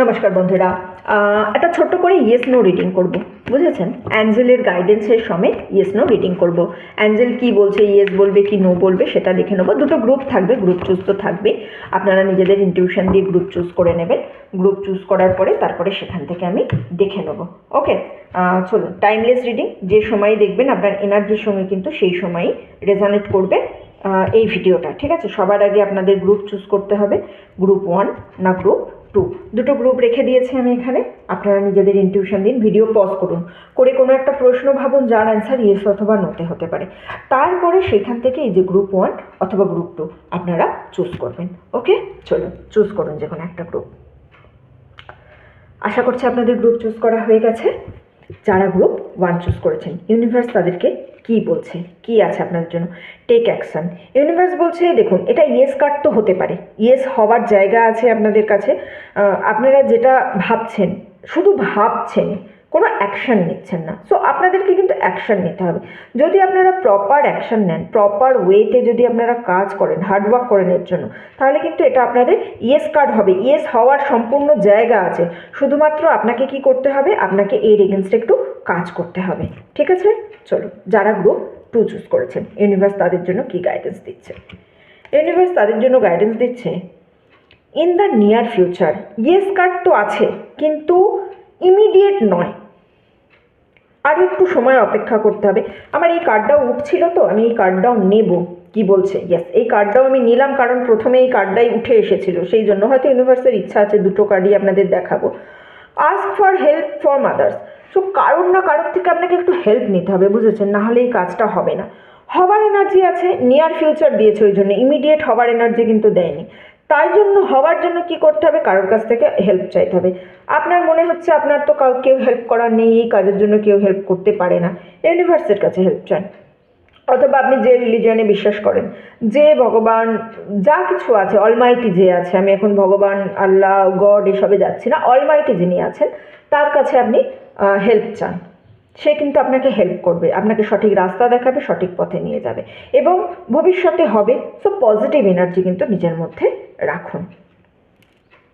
নমস্কার বন্ধুরা। একটা ছোট্ট করে ইয়েস নো রিডিং করব, বুঝেছেন? অ্যাঞ্জেলের গাইডেন্সের সমেত ইয়েস নো রিডিং করব। অ্যাঞ্জেল কি বলছে ইয়েস বলবে কি নো বলবে সেটা দেখে নেব। দুটো গ্রুপ থাকবে গ্রুপ চুজ তো থাকবে। আপনারা নিজেদের ইনটিউশন দিয়ে গ্রুপ চুজ করে নেবেন। গ্রুপ চুজ করার পরে তারপরে সেখান থেকে আমি দেখে নেব। ওকে চলুন টাইমলেস রিডিং যে সময় দেখবেন আপনার এনার্জির সঙ্গে কিন্তু সেই সময়ই রেজনেট করবে এই ভিডিওটা ঠিক আছে? সবার আগে আপনাদের গ্রুপ চুজ করতে হবে। গ্রুপ ওয়ান না গ্রুপ টু দুটো গ্রুপ রেখে দিয়েছি আমি এখানে। আপনারা নিজেদের ইনটিউশন দিন ভিডিও পজ করুন। করে কোনো একটা প্রশ্ন ভাবুন, যার অ্যান্সার ইয়েস অথবা নোতে হতে পারে। তারপরে সেখান থেকে এই যে গ্রুপ ওয়ান অথবা গ্রুপ টু আপনারা চুজ করবেন। ওকে চলুন চুজ করুন যে কোনো একটা গ্রুপ আশা করছি আপনাদের গ্রুপ চুজ করা হয়ে গেছে। যারা গ্রুপ ওয়ান চুজ করেছেন ইউনিভার্স তাদেরকে কি বলছে? কি আছে আপনাদের জন্য? টেক অ্যাকশান ইউনিভার্স বলছে, দেখুন, এটা ইয়েস কার্ড তো হতে পারে। ইয়েস হওয়ার জায়গা আছে আপনাদের কাছে। আপনারা যেটা ভাবছেন, শুধু ভাবছেন, কোনো অ্যাকশান নিচ্ছেন না। সো আপনাদেরকে কিন্তু অ্যাকশন নিতে হবে। যদি আপনারা প্রপার অ্যাকশন নেন প্রপার ওয়েতে যদি আপনারা কাজ করেন হার্ডওয়ার্ক করেন এর জন্য, তাহলে কিন্তু এটা আপনাদের ইয়েস কার্ড হবে। ইয়েস হওয়ার সম্পূর্ণ জায়গা আছে। শুধুমাত্র আপনাকে কি করতে হবে? আপনাকে এর এগেনস্টে একটু কাজ করতে হবে। ঠিক আছে? চলো যারা গ্রুপ টু চুজ করেছেন ইউনিভার্স তাদের জন্য কি গাইডেন্স দিচ্ছে? ইউনিভার্স তাদের জন্য গাইডেন্স দিচ্ছে in the near future yes card তো আছে, কিন্তু ইমিডিয়েট নয়। আরও একটু সময় অপেক্ষা করতে হবে। আমার এই কার্ডটাও উঠছিল তো, আমি এই কার্ডটাও নেব। কি বলছে? ইয়াস এই কার্ডটাও আমি নিলাম কারণ প্রথমে এই কার্ডটাই উঠে এসেছিল। সেই জন্য হয়তো ইউনিভার্সের ইচ্ছা আছে দুটো কার্ডই আপনাদের দেখাবো। Ask for help for mothers so কারোর না কারোর থেকে আপনাকে একটু হেল্প নিতে হবে, বুঝেছেন? না হলে এই কাজটা হবে না। হবার এনার্জি আছে নিয়ার ফিউচার দিয়েছে ওই জন্য। ইমিডিয়েট হবার এনার্জি কিন্তু দেয়নি। তাই জন্য, হওয়ার জন্য কি করতে হবে? কারোর কাছ থেকে হেল্প চাইতে হবে। আপনার মনে হচ্ছে আপনার তো কাউ, কেউ হেল্প করার নেই, এই কাজের জন্য কেউ হেল্প করতে পারে না। ইউনিভার্সের কাছে হেল্প চান। অথবা আপনি যে রিলিজনে বিশ্বাস করেন, যে ভগবান, যা কিছু আছে অলমাইটি যে আছে, আমি এখন ভগবান, আল্লাহ গড এসবে যাচ্ছি না অলমাইটি যিনি আছেন, তার কাছে আপনি হেল্প চান। সে কিন্তু আপনাকে হেল্প করবে, আপনাকে সঠিক রাস্তা দেখাবে, সঠিক পথে নিয়ে যাবে এবং ভবিষ্যতে হবে সো পজিটিভ এনার্জি কিন্তু নিজের মধ্যে রাখুন।